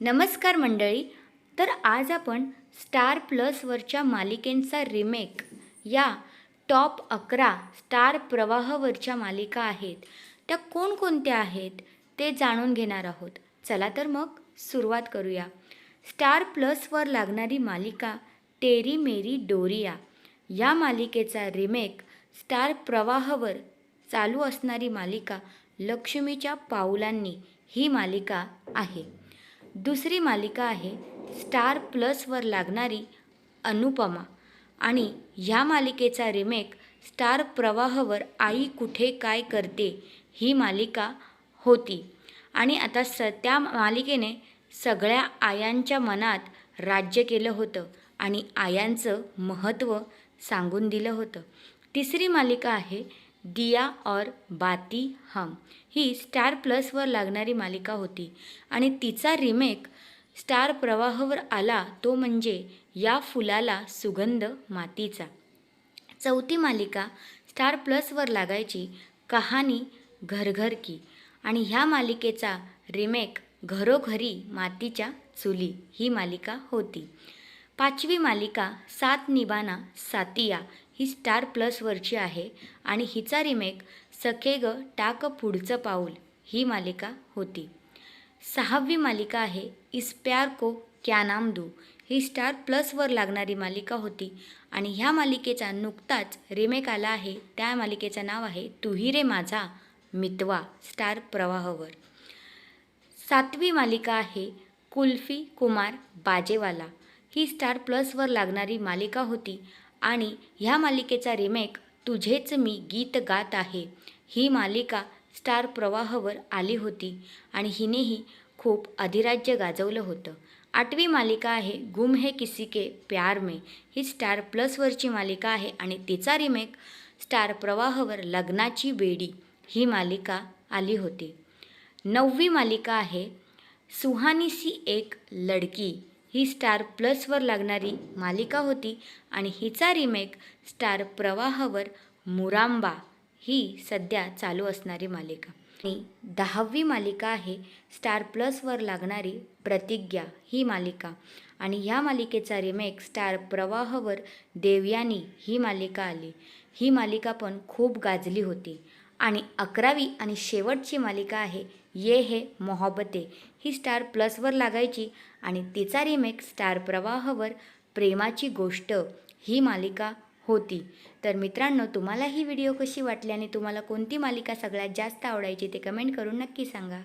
नमस्कार मंडळी तर आज आपण स्टार प्लसवरच्या मालिकेंचा रिमेक या टॉप अकरा स्टार प्रवाहावरच्या मालिका आहेत. त्या कोणकोणत्या आहेत ते जाणून घेणार आहोत. चला तर मग सुरुवात करूया. स्टार प्लसवर लागणारी मालिका टेरी मेरी डोरिया. या मालिकेचा रिमेक स्टार प्रवाहावर चालू असणारी मालिका लक्ष्मीच्या पाऊलांनी ही मालिका आहे. दुसरी मालिका आहे स्टार प्लसवर लागणारी अनुपमा. आणि ह्या मालिकेचा रिमेक स्टार प्रवाहावर आई कुठे काय करते ही मालिका होती. आणि आता स त्या मालिकेने सगळ्या आयांच्या मनात राज्य केलं होतं आणि आयांचं महत्त्व सांगून दिलं होतं. तिसरी मालिका आहे दिया और बाती हम. ही स्टार प्लसवर लागणारी मालिका होती. आणि तिचा रिमेक स्टार प्रवाहावर आला तो म्हणजे या फुलाला सुगंध मातीचा. चौथी मालिका स्टार प्लसवर लागायची कहाणी घरघर की. आणि ह्या मालिकेचा रिमेक घरोघरी मातीच्या चुली ही मालिका होती. पाचवी मालिका सात निबाना सातिया. ही स्टार प्लसवरची आहे आणि हिचा रिमेक सखे ग टाक पुढचं पाऊल ही मालिका होती. सहावी मालिका आहे इस प्यार को क्या नाम दू. ही स्टार प्लसवर लागणारी मालिका होती आणि ह्या मालिकेचा नुकताच रिमेक आला आहे. त्या मालिकेचं नाव आहे तुही रे माझा मितवा स्टार प्रवाहवर. सातवी मालिका आहे कुल्फी कुमार बाजेवाला. ही स्टार प्लसवर लागणारी मालिका होती आणि ह्या मालिकेचा रिमेक तुझेच मी गीत गात आहे. ही मालिका स्टार प्रवाहावर आली होती आणि हिनेही खूप अधिराज्य गाजवलं होतं. आठवी मालिका आहे गुम है किसी के प्यार में. ही स्टार प्लसवरची मालिका आहे आणि तिचा रिमेक स्टार प्रवाहावर लग्नाची बेडी ही मालिका आली होती. नववी मालिका आहे सुहानी सी एक लडकी. ही स्टार प्लसवर लागणारी मालिका होती आणि हिचा रिमेक स्टार प्रवाहावर मुरांबा ही सध्या चालू असणारी मालिका. आणि दहावी मालिका आहे स्टार प्लसवर लागणारी प्रतिज्ञा ही मालिका. आणि ह्या मालिकेचा रिमेक स्टार प्रवाहावर देवयानी ही मालिका आली. ही मालिका पण खूप गाजली होती. आणि अकरावी आणि शेवटची मालिका आहे ये हे मोहब्बते. ही स्टार प्लसवर लागायची आणि तिचा रिमेक स्टार प्रवाहवर प्रेमाची गोष्ट ही मालिका होती. तर मित्रांनो तुम्हाला ही व्हिडिओ कशी वाटली आणि तुम्हाला कोणती मालिका सगळ्यात जास्त आवडायची ते कमेंट करून नक्की सांगा.